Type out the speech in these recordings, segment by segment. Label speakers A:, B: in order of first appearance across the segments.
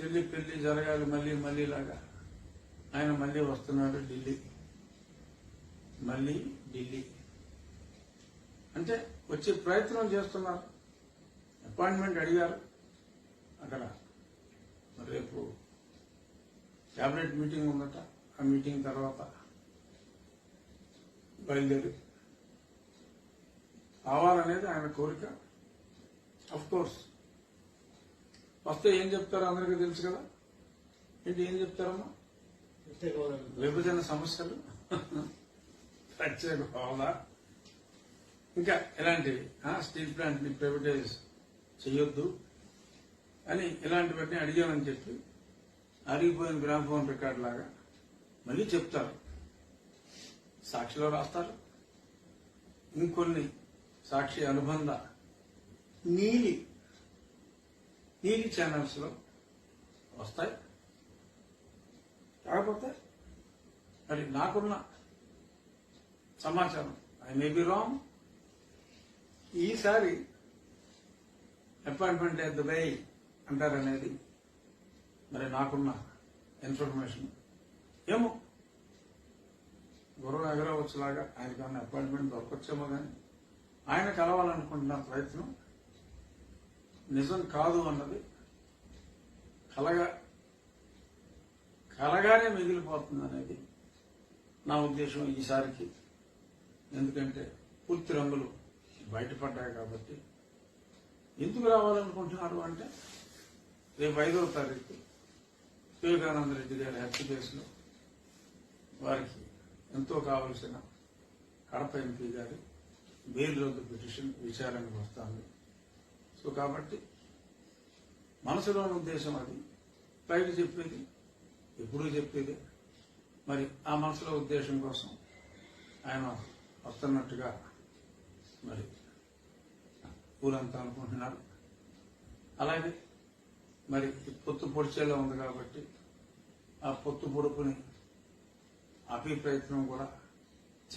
A: చెల్లి పెళ్ళి జరగాలి మళ్ళీ మళ్ళీ లాగా. ఆయన మళ్ళీ వస్తున్నాడు ఢిల్లీ. మళ్ళీ ఢిల్లీ. అంటే వచ్చే ప్రయత్నం చేస్తున్నారు. అపాయింట్మెంట్ అడిగారు. అక్కడ రేపు క్యాబినెట్ మీటింగ్ ఉందట. ఆ మీటింగ్ తర్వాత బయలుదేరి రావాలనేది ఆయన కోరిక. అఫ్ కోర్స్ వస్తే ఏం చెప్తారో అందరికీ తెలుసు కదా? ఏంటి ఏం చెప్తారమ్మా? విభజన సమస్యలు? ప్రత్యేక హోదా ఇంకా ఇలాంటివి ఆ, స్టీల్ ప్లాంట్ని ప్రైవేటైజ్ చేయొద్దు అని ఇలాంటివన్నీ అడిగామని చెప్పి అరిగిపోయిన గ్రామఫోన్ రికార్డ్ లాగా మళ్ళీ చెప్తారు. సాక్షిలో రాస్తారు. ఇంకొన్ని సాక్షి అనుబంధ నీలి టీవీ ఛానల్స్లో వస్తాయి. కాకపోతే మరి నాకున్న సమాచారం ఐ మే బి రాంగ్ ఈసారి అపాయింట్మెంట్ ఎట్ ద వే అంటారనేది మరి నాకున్న ఇన్ఫర్మేషన్ ఏమో గుర్రం ఎగరవచ్చులాగా ఆయనకన్నా అపాయింట్మెంట్ దొరకొచ్చేమో కానీ ఆయన కలవాలనుకుంటున్న ప్రయత్నం నిజం కాదు అన్నది కలగా కలగానే మిగిలిపోతుంది అనేది నా ఉద్దేశం ఈసారికి. ఎందుకంటే పూర్తి రంగులు బయటపడ్డాయి కాబట్టి ఎందుకు రావాలనుకుంటున్నారు అంటే రేపు ఐదవ తారీఖు వివేకానంద రెడ్డి గారి హత్య కేసులో వారికి ఎంతో కావలసిన కడప ఎంపీ గారి బెయిల్ రద్దు పిటిషన్ విచారణకు వస్తుంది. సో కాబట్టి మనసులోని ఉద్దేశం అది. బయట చెప్పేది ఎప్పుడూ చెప్పేది. మరి ఆ మనసులో ఉద్దేశం కోసం ఆయన వస్తున్నట్టుగా మరి ఊరంతా అనుకుంటున్నారు. అలాగే మరి పొత్తు పొడిచేలా ఉంది కాబట్టి ఆ పొత్తు పొడుపుని ఆపే ప్రయత్నం కూడా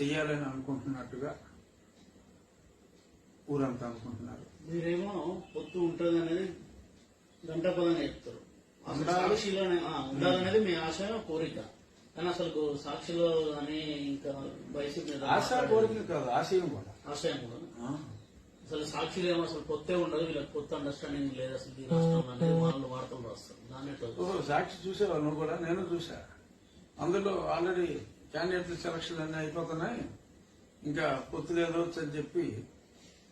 A: చేయాలని అనుకుంటున్నట్టుగా ఊరంతా అనుకుంటున్నారు.
B: మీరేమో పొత్తు ఉంటుంది అనేది గంటపదంగా చెప్తారు. అసలు
A: ఉండాలి.
B: సాక్షిలోనే ఆ, ఉండాలనేది మీ ఆశ కోరిక. కానీ అసలు సాక్షిలో అని ఇంకా మీద
A: ఆశ కోరిక కాదు ఆశయం కూడా.
B: ఆశయం కూడా. అసలు సాక్షిలో ఏమో అసలు కొత్తే ఉండదు వీళ్ళకి కొత్త అండర్స్టాండింగ్ లేదు అసలు ఈ రాష్ట్రంలో అనేది వాళ్ళు వార్తలు రాస్తారు.
A: ఓ, సాక్షి చూసేవా నువ్వు కూడా? నేను చూసా అందులో ఆల్రెడీ క్యాండిడేట్ల సెలక్షన్ అన్ని అయిపోతున్నాయి. ఇంకా పొత్తు లేదో అని చెప్పి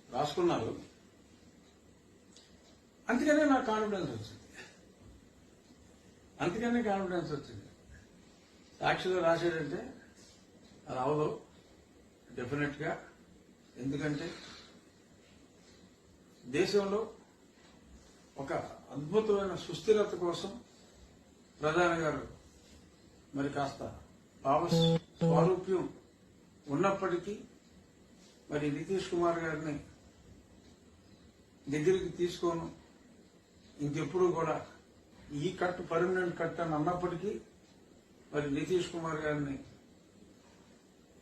A: రాసుకున్నారు. అందుకనే నాకు కాన్ఫిడెన్స్ వచ్చింది. అందుకనే కాన్ఫిడెన్స్ వచ్చింది. సాక్షిలో రాశాడంటే అది అవదు. డెఫినెట్గా. ఎందుకంటే దేశంలో ఒక అద్భుతమైన సుస్థిరత కోసం ప్రధాని గారు మరి కాస్త భావ స్వారూప్యం ఉన్నప్పటికీ మరి నితీష్ కుమార్ గారిని దగ్గరికి తీసుకోను. ఇంకెప్పుడు కూడా ఈ కట్ పర్మనెంట్ కట్ అని అన్నప్పటికీ మరి నితీష్ కుమార్ గారిని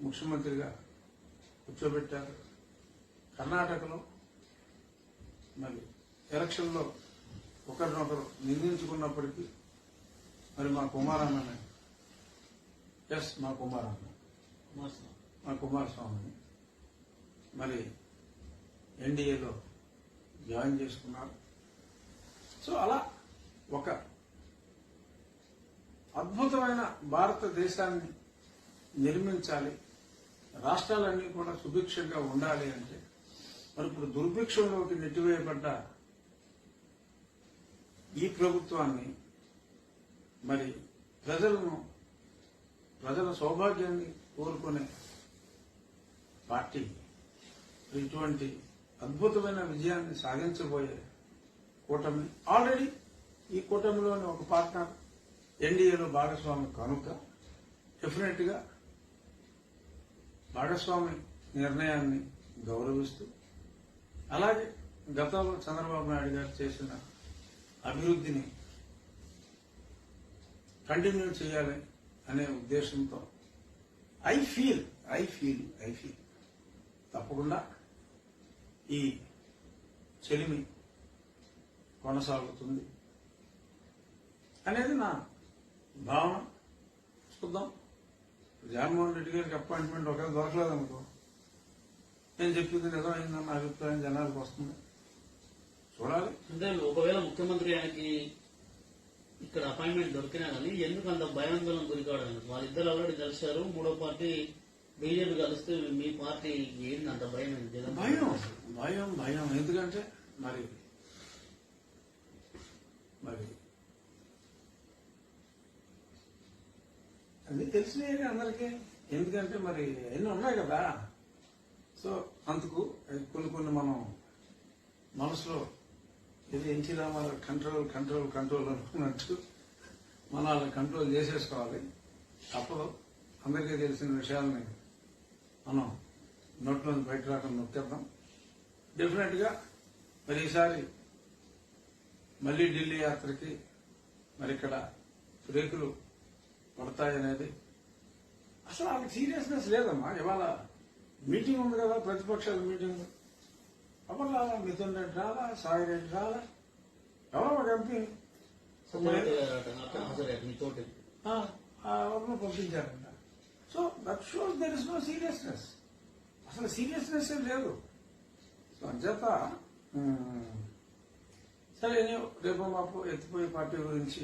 A: ముఖ్యమంత్రిగా కూర్చోబెట్టారు. కర్ణాటకలో మరి ఎలక్షన్లో ఒకరినొకరు నిందించుకున్నప్పటికీ మరి మా కుమారన్నని. ఎస్ మా కుమారన్న. మా కుమారస్వామిని మరి ఎన్డీఏలో జాయిన్ చేసుకున్నారు. సో అలా ఒక అద్భుతమైన భారతదేశాన్ని నిర్మించాలి రాష్ట్రాలన్నీ కూడా సుభిక్షంగా ఉండాలి అంటే మరి ఇప్పుడు దుర్భిక్షంలోకి నెట్టివేయబడ్డ ఈ ప్రభుత్వాన్ని మరి ప్రజలను ప్రజల సౌభాగ్యాన్ని కోరుకునే పార్టీ ఇటువంటి అద్భుతమైన విజయాన్ని సాధించబోయే కూటమి. ఆల్రెడీ ఈ కూటమిలోని ఒక పార్ట్నర్ ఎన్డీఏలో భాగస్వామి కనుక డెఫినెట్గా భాగస్వామి నిర్ణయాన్ని గౌరవిస్తూ అలాగే గతంలో చంద్రబాబు నాయుడు గారు చేసిన అభివృద్ధిని కంటిన్యూ చేయాలి అనే ఉద్దేశంతో I feel I feel I feel తప్పకుండా ఈ చెలిమి కొనసాగుతుంది అనేది నా భావన. చూద్దాం. జగన్మోహన్ రెడ్డి గారికి అపాయింట్మెంట్ ఒకవేళ దొరకలేదు అనుకో నేను చెప్పింది నిజమైందన్న అభిప్రాయం జనాలకు వస్తుంది. చూడాలి.
B: అంటే ఒకవేళ ముఖ్యమంత్రి ఆయనకి ఇక్కడ అపాయింట్మెంట్ దొరికినా కానీ ఎందుకు అంత భయాందోళన గురికాడు వాళ్ళిద్దరు ఆల్రెడీ కలిశారు మూడో పార్టీ బీజేపీ కలిస్తే మీ పార్టీ ఏంటి అంత భయం
A: భయం భయం భయం. ఎందుకంటే మరి అన్నీ తెలిసినాయి అందరికీ ఎందుకంటే మరి ఎన్ని ఉన్నాయి కదా. సో అందుకు అది కొన్ని కొన్ని మనం మనసులో ఏది NT Ramarao control control control అనుకున్నట్టు మనం అలా కంట్రోల్ చేసేసుకోవాలి. తప్పదు. అందరికీ తెలిసిన విషయాలని మనం నోట్లో బయట రాకుండా నొక్కేద్దాం. డెఫినెట్గా మరి ఈసారి మళ్ళీ ఢిల్లీ యాత్రకి మరి ఇక్కడ రేకులు పడతాయనేది అసలు వాళ్ళకి సీరియస్నెస్ లేదమ్మా. ఇవాళ మీటింగ్ ఉంది కదా ప్రతిపక్షాల మీటింగ్ ఎవరు రాలా మిథున్ రెడ్డి రాలా సాయి రెడ్డి రాలా ఎవరో ఒక ఎంపీ. ఎవరినో పంపించారంట. So that shows there is no seriousness అసలు సీరియస్నెస్ ఏం లేదు. సో అంచేత సరే నేను రేపు మాపు ఎత్తిపోయే పార్టీ గురించి